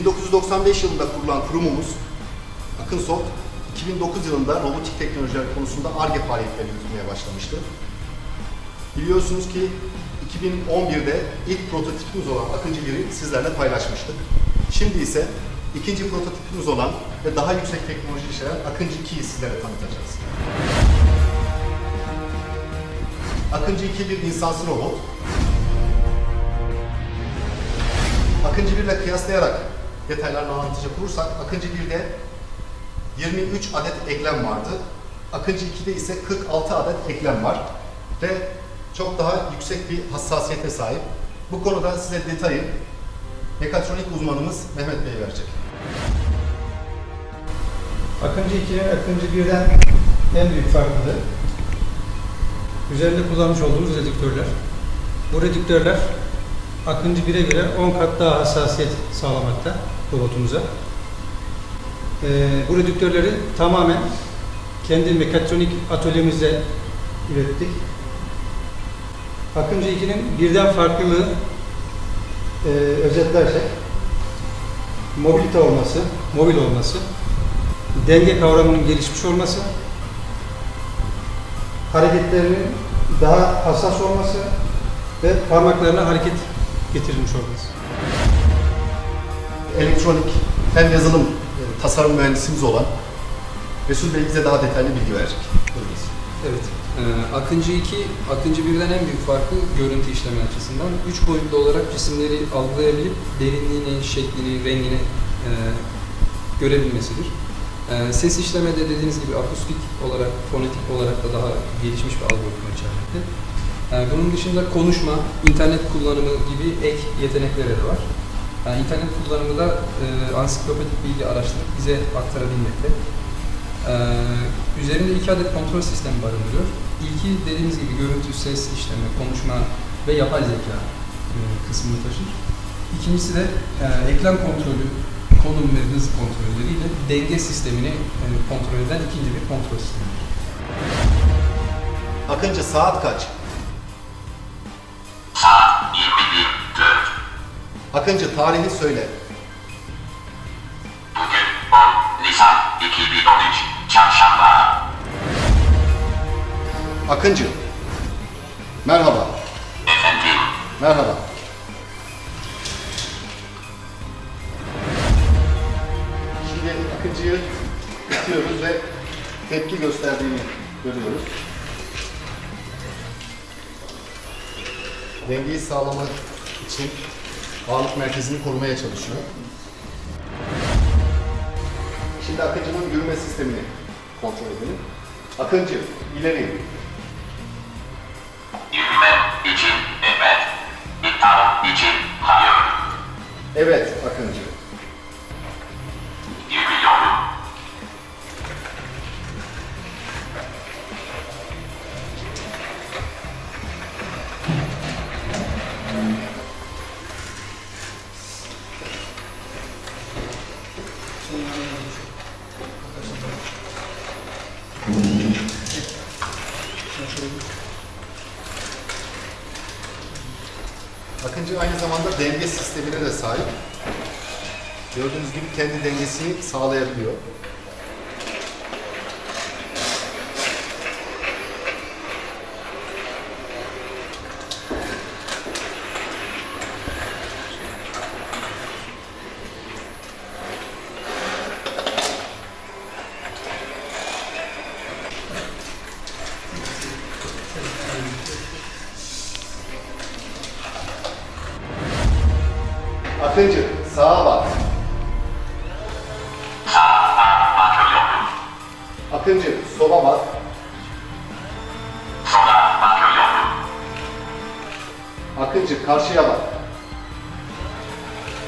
1995 yılında kurulan kurumumuz Akınsoft 2009 yılında robotik teknolojiler konusunda ARGE faaliyetleri yürütmeye başlamıştı. Biliyorsunuz ki 2011'de ilk prototipimiz olan Akıncı 1'i sizlerle paylaşmıştık. Şimdi ise ikinci prototipimiz olan ve daha yüksek teknoloji içeren Akıncı 2'yi sizlere tanıtacağız. Akıncı 2 bir insansız robot. Akıncı 1 ile kıyaslayarak detaylarını anlatacak olursak Akıncı 1'de 23 adet eklem vardı. Akıncı 2'de ise 46 adet eklem var ve çok daha yüksek bir hassasiyete sahip. Bu konuda size detayı mekatronik uzmanımız Mehmet Bey verecek. Akıncı 2'ye Akıncı 1'den en büyük farklılığı üzerinde kullanmış olduğumuz redüktörler. Bu redüktörler Akıncı 1'e göre 10 kat daha hassasiyet sağlamakta robotumuza. Ee, bu redüktörleri tamamen kendi mekatronik atölyemizde ürettik. Akıncı 2'nin birden farklılığı e, özetlersek mobilite olması, mobil olması, denge kavramının gelişmiş olması, hareketlerinin daha hassas olması ve parmaklarına hareket getirilmiş olması. Elektronik hem yazılım e, tasarım mühendisimiz olan Resul Bey bize daha detaylı bilgi verecek. Buyurunuz. Evet. Ee, Akıncı 2, Akıncı 1'den en büyük farkı görüntü işleme açısından. Üç boyutlu olarak cisimleri algılayabilip derinliğini, şeklini, rengini e, görebilmesidir. E, ses işlemede dediğiniz gibi akustik olarak, fonetik olarak da daha gelişmiş bir algoritma içermekte. E, bunun dışında konuşma, internet kullanımı gibi ek yetenekleri var. Yani internet kullanımı da e, ansiklopedik bilgi araştırıp bize aktarabilmekte. Ee, üzerinde iki adet kontrol sistemi barındırıyor. İlki dediğimiz gibi görüntü, ses işleme, konuşma ve yapay zeka e, kısmını taşır. İkincisi de e, ekran kontrolü, konum ve hız kontrolleriyle denge sistemini e, kontrol eden ikinci bir kontrol sistemidir. Akıncı saat kaç? Akıncı tarihi söyle. Bugün 10 Nisan 2013 Çarşamba. Akıncı. Merhaba. Efendim, Merhaba. Şimdi Akıncı'yı itiyoruz ve tepki gösterdiğini görüyoruz. Dengeyi sağlamak için ağırlık merkezini korumaya çalışıyor. Şimdi Akıncı'nın yürüme sistemini kontrol edelim. Akıncı, ileri. yürüme için evet. İptal için hayır. Evet Akıncı. Akıncı aynı zamanda denge sistemine de sahip. Gördüğünüz gibi kendi dengesini sağlayabiliyor. Akıncı sağa bak. Akıncı sola bak. Sola bakıyorum. Akıncı karşıya bak.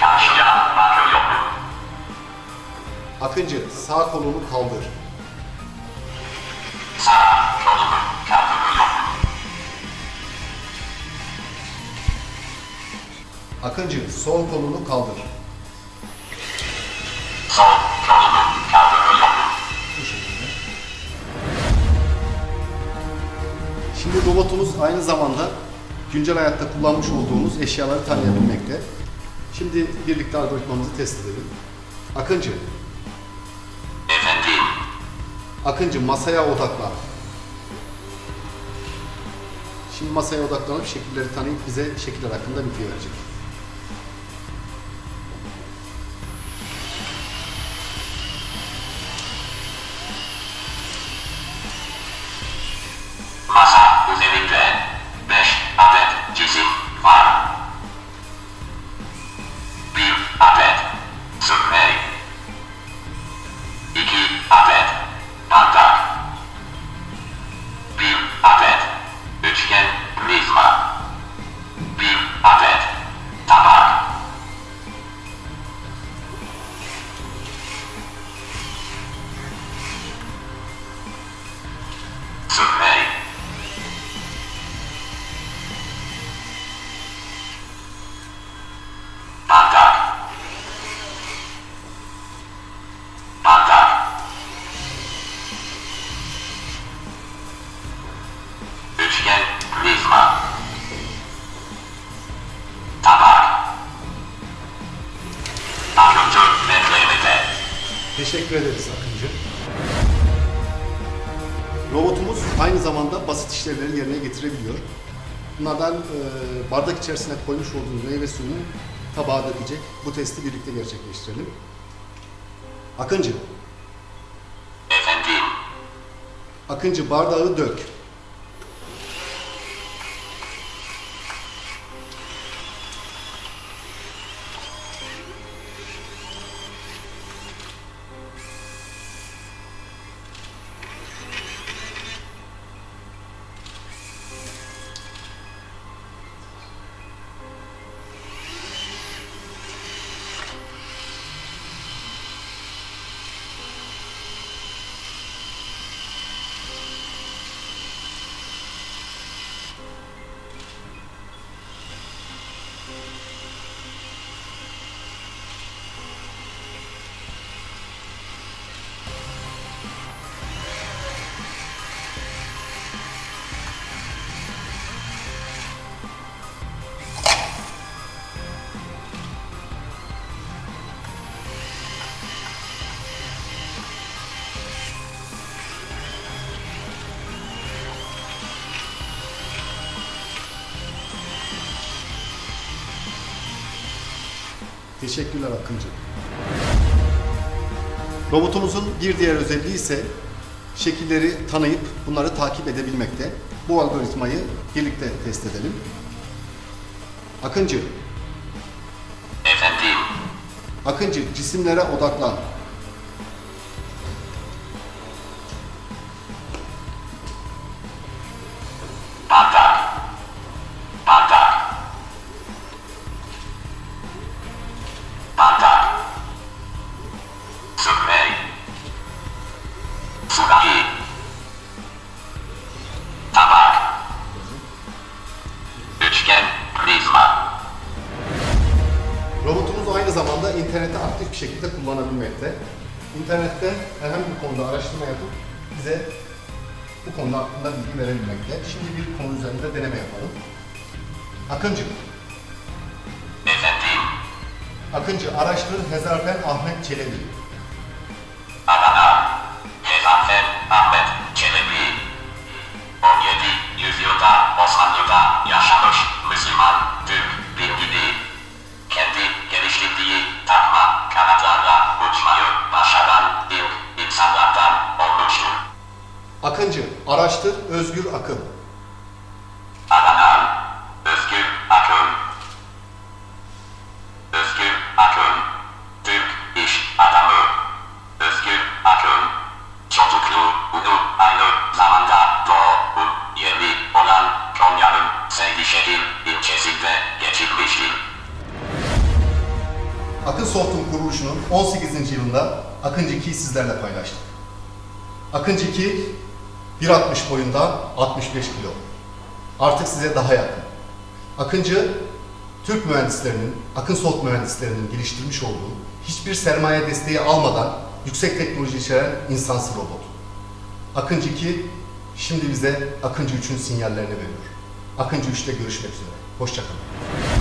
Karşıya bakıyorum. Akıncı sağ kolunu kaldır. Akıncı sol kolunu kaldır. Sol kolumu kaldırıyorum. Bu şekilde. Şimdi robotumuz aynı zamanda güncel hayatta kullanmış olduğumuz eşyaları tanıyabilmekte. Şimdi birlikte algoritmamızı test edelim. Akıncı, Efendim. Akıncı masaya odaklan. Şimdi masaya odaklanıp şekilleri tanıyıp bize şekiller hakkında bilgi verecek. Teşekkür ederiz Akıncı. Robotumuz aynı zamanda basit işlevleri yerine getirebiliyor. Bunlardan e, bardak içerisine koymuş olduğumuz meyve suyunu tabağa dökecek. Bu testi birlikte gerçekleştirelim. Akıncı, Efendim. Akıncı bardağı dök. Teşekkürler Akıncı. Robotumuzun bir diğer özelliği ise şekilleri tanıyıp bunları takip edebilmekte. Bu algoritmayı birlikte test edelim. Akıncı, Efendim. Akıncı cisimlere odaklan. İnterneti aktif bir şekilde kullanabilmekte. İnternette herhangi bir konuda araştırma yapıp bize bu konu hakkında bilgi verebilmekte. Şimdi bir konu üzerinde deneme yapalım. Akıncı, Efendim. Akıncı araştır Hezarfen Ahmet Çelebi. Araştır Özgür Akın. Adana. Özgür Akın. Özgür Akın. Türk iş adamı. Özgür Akın. Çocukluğunu aynı zamanda doğu yeni olan Konya'nın Seydişehir ilçesinde geçirmiştir. Akın Soft'un kuruluşunun 18. yılında Akıncı 2'yi sizlerle paylaştık. Akıncı 2 1.60 boyunda 65 kilo. Artık size daha yakın. Akıncı Türk mühendislerinin, Akın Soft mühendislerinin geliştirmiş olduğu hiçbir sermaye desteği almadan yüksek teknoloji içeren insansız robot. Akıncı 2 şimdi bize Akıncı 3'ün sinyallerini veriyor. Akıncı 3'te görüşmek üzere. Hoşçakalın.